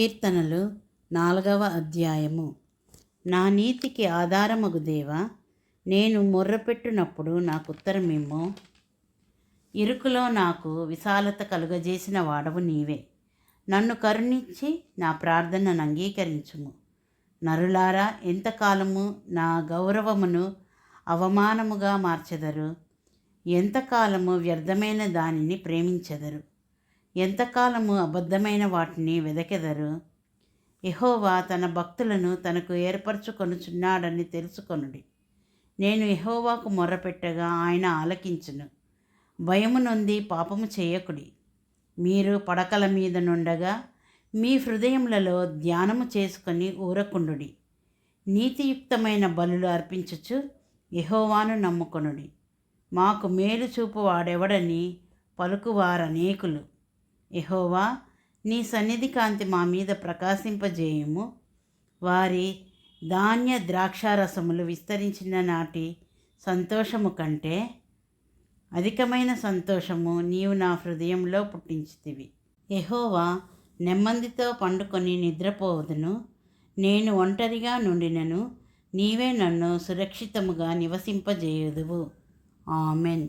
కీర్తనలు నాలుగవ అధ్యాయము. నా నీతికి ఆధారమగు దేవా నేను మొర్రపెట్టునప్పుడు నాకు ఉత్తరమేమో ఇరుకులో నాకు విశాలత కలుగజేసిన వాడవు నీవే. నన్ను కరుణించి నా ప్రార్థనను అంగీకరించుము. నరులారా ఎంతకాలము నా గౌరవమును అవమానముగా మార్చెదరు? ఎంతకాలము వ్యర్థమైన దానిని ప్రేమించెదరు? ఎంతకాలము అబద్ధమైన వాటిని వెదకెదరు? యహోవా తన భక్తులను తనకు ఏర్పరచుకొనుచున్నాడని తెలుసుకొనుడి. నేను ఎహోవాకు మొర్రపెట్టగా ఆయన ఆలకించును. భయము నొంది పాపము చేయకుడి. మీరు పడకల మీద నుండగా మీ హృదయములలో ధ్యానము చేసుకొని ఊరకుండుడి. నీతియుక్తమైన బలులు అర్పించుచు ఎహోవాను నమ్ముకొనుడి. మాకు మేలు చూపు వాడెవడని పలుకువారనేకులు. ఎహోవా నీ సన్నిధి కాంతి మా మీద ప్రకాశింపజేయుము. వారి ధాన్య ద్రాక్షారసములు విస్తరించిన నాటి సంతోషము కంటే అధికమైన సంతోషము నీవు నా హృదయంలో పుట్టించితివి. ఎహోవా నెమ్మదితో పండుకొని నిద్రపోవదును. నేను ఒంటరిగా నుండినను. నీవే నన్ను సురక్షితముగా నివసింపజేయుదువు. ఆమెన్.